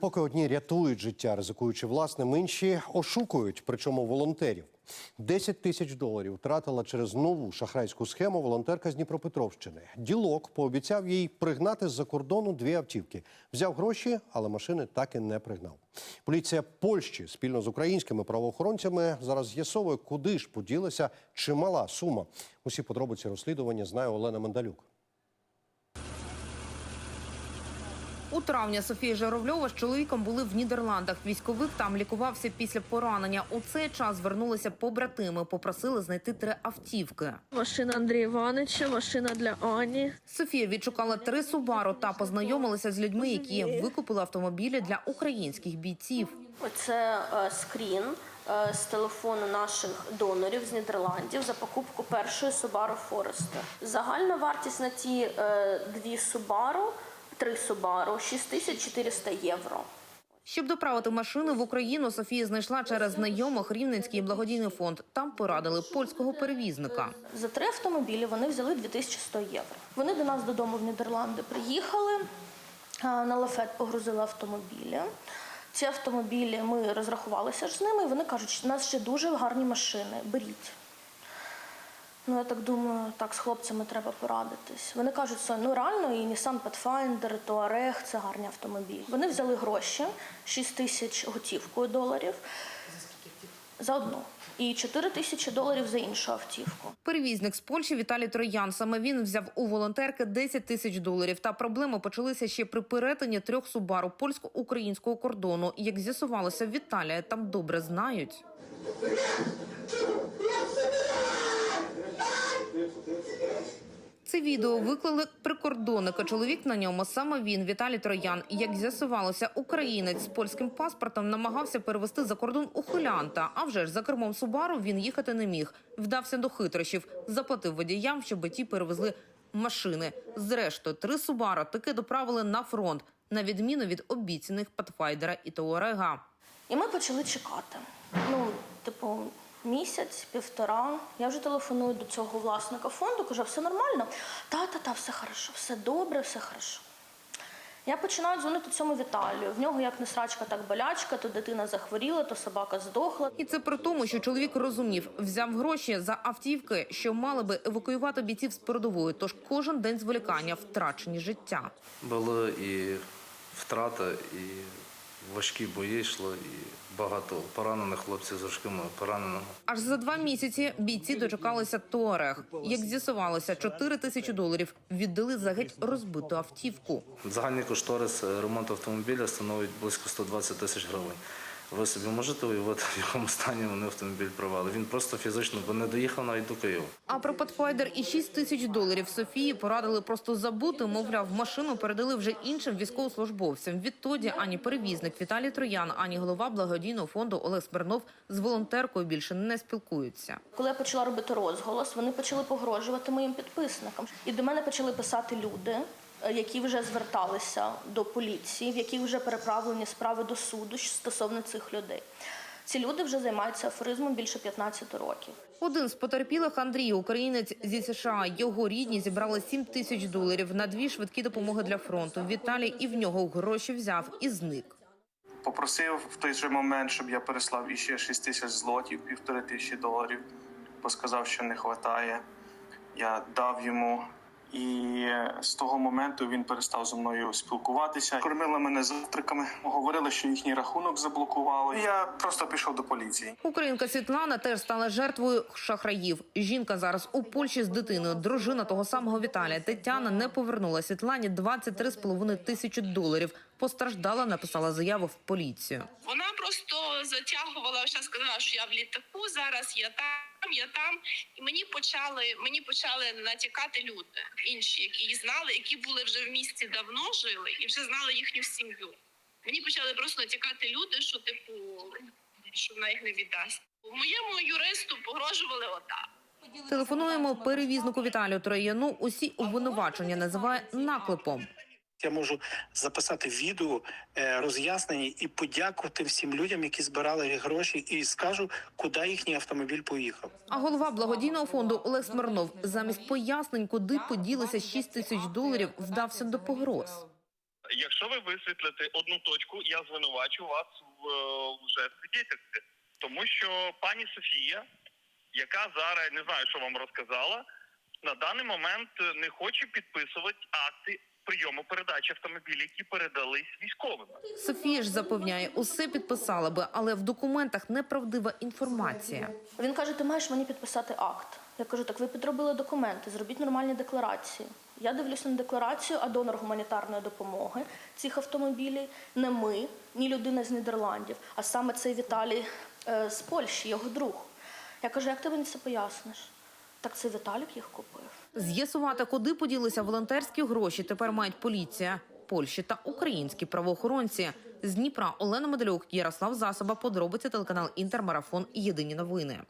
Поки одні рятують життя, ризикуючи власним, інші ошукують, причому волонтерів. 10 тисяч доларів втратила через нову шахрайську схему волонтерка з Дніпропетровщини. Ділок пообіцяв їй пригнати з-за кордону дві автівки. Взяв гроші, але машини так і не пригнав. Поліція Польщі спільно з українськими правоохоронцями зараз з'ясовує, куди ж поділася чимала сума. Усі подробиці розслідування знає Олена Мендалюк. У травні Софія Журавльова з чоловіком були в Нідерландах. Військовик там лікувався після поранення. У цей час звернулися побратими, попросили знайти три автівки. Машина Андрія Івановича, машина для Ані. Софія відшукала три Субару та познайомилася з людьми, які викупили автомобілі для українських бійців. Це е, скрін е, з телефону наших донорів з Нідерландів за покупку першої Subaru Forester. Загальна вартість на ті е, дві Subaru, три Subaru, 6400 євро. Щоб доправити машину в Україну, Софія знайшла через знайомих Рівненський благодійний фонд. Там порадили польського перевізника. За три автомобілі вони взяли 2100 євро. Вони до нас додому в Нідерланди приїхали, на лафет погрузили автомобілі. Ці автомобілі ми розрахувалися ж з ними, і вони кажуть, що у нас ще дуже гарні машини, беріть. Ну, я так думаю, так, з хлопцями треба порадитись. Вони кажуть, що ну реально і Nissan Pathfinder, Touareg – це гарні автомобілі. Вони взяли гроші, 6 тисяч готівкою доларів. За одну. І 4 тисячі доларів за іншу автівку. Перевізник з Польщі Віталій Троян. Саме він взяв у волонтерки 10 тисяч доларів. Та проблеми почалися ще при перетині трьох субару польсько-українського кордону. Як з'ясувалося, Віталія там добре знають. Це відео виклали прикордонника. Чоловік на ньому саме він, Віталій Троян. Як з'ясувалося, українець з польським паспортом намагався перевести за кордон ухилянта. А вже ж за кермом Субару він їхати не міг. Вдався до хитрощів, заплатив водіям, щоб ті перевезли машини. Зрештою, три Субара таки доправили на фронт, на відміну від обіцяних Патфайдера і Туарега. І ми почали чекати. Ну, типу, місяць, півтора. Я вже телефоную до цього власника фонду, кажу, все нормально. Та-та-та, все хорошо, все добре, все хорошо. Я починаю дзвонити цьому Віталію. В нього як не срачка, так болячка, то дитина захворіла, то собака здохла. І це при тому, що чоловік розумів, взяв гроші за автівки, що мали би евакуювати бійців з передової. Тож кожен день зволікання втрачені життя. Були і втрата, і важкі бої йшли, і багато поранених хлопців з важкими пораненими. Аж за два місяці бійці дочекалися Туарег. Як з'ясувалося, 4 тисячі доларів віддали за геть розбиту автівку. Загальний кошторис е, ремонту автомобіля становить близько 120 тисяч гривень. Ви собі можете уявити, в якому стані вони автомобіль провели. Він просто фізично бо не доїхав навіть до Києва. А про Патфайдер і 6 тисяч доларів Софії порадили просто забути. Мовляв, машину передали вже іншим військовослужбовцям. Відтоді ані перевізник Віталій Троян, ані голова благодійного фонду Олег Смирнов з волонтеркою більше не спілкуються. Коли я почала робити розголос, вони почали погрожувати моїм підписникам. І до мене почали писати люди, які вже зверталися до поліції, в яких вже переправлені справи до суду стосовно цих людей. Ці люди вже займаються афоризмом більше 15 років. Один з потерпілих Андрій, українець зі США. Його рідні зібрали 7 тисяч доларів на дві швидкі допомоги для фронту. Віталій і в нього гроші взяв і зник. Попросив в той же момент, щоб я переслав іще 6 тисяч злотів, півтори тисячі доларів, бо сказав, що не вистачає. Я дав йому, і з того моменту він перестав зі мною спілкуватися. Кормили мене завтраками, говорили, що їхній рахунок заблокували. Я просто пішов до поліції. Українка Світлана теж стала жертвою шахраїв. Жінка зараз у Польщі з дитиною. Дружина того самого Віталія Тетяна не повернула Світлані 23,5 тисячі доларів. Постраждала, написала заяву в поліцію. Вона просто затягувала, ще сказала, що я в літаку зараз, я там, я там. І мені почали, мені почали натякати люди, інші, які її знали, які були вже в місті давно жили і вже знали їхню сім'ю. Мені почали просто натякати люди, що типу, що вона їх не віддасть. Моєму юристу погрожували отак. Телефонуємо перевізнику Віталію Трояну. Усі обвинувачення називає наклепом. Я можу записати відео е, роз'яснення і подякувати всім людям, які збирали гроші, і скажу, куди їхній автомобіль поїхав. А голова благодійного фонду Олег Смирнов замість пояснень, куди поділися 6 тисяч доларів, вдався до погроз. якщо ви висвітлите одну точку, я звинувачу вас в е, вже свідетельстві. Тому що пані Софія, яка зараз не знаю, що вам розказала, на даний момент не хоче підписувати акти прийому передачі автомобілів, які передались військовим. Софія ж запевняє, усе підписала би, але в документах неправдива інформація. Він каже: ти маєш мені підписати акт. Я кажу, так ви підробили документи, зробіть нормальні декларації. Я дивлюся на декларацію, а донор гуманітарної допомоги цих автомобілів не ми, ні людина з Нідерландів, а саме цей Віталій е, з Польщі, його друг. Я кажу, як ти мені це поясниш? Так це Віталік їх купив. З'ясувати, куди поділися волонтерські гроші, тепер мають поліція, Польщі та українські правоохоронці. З Дніпра Олена Медлюк, Ярослав Засоба, подробиці телеканал Інтермарафон. Єдині новини.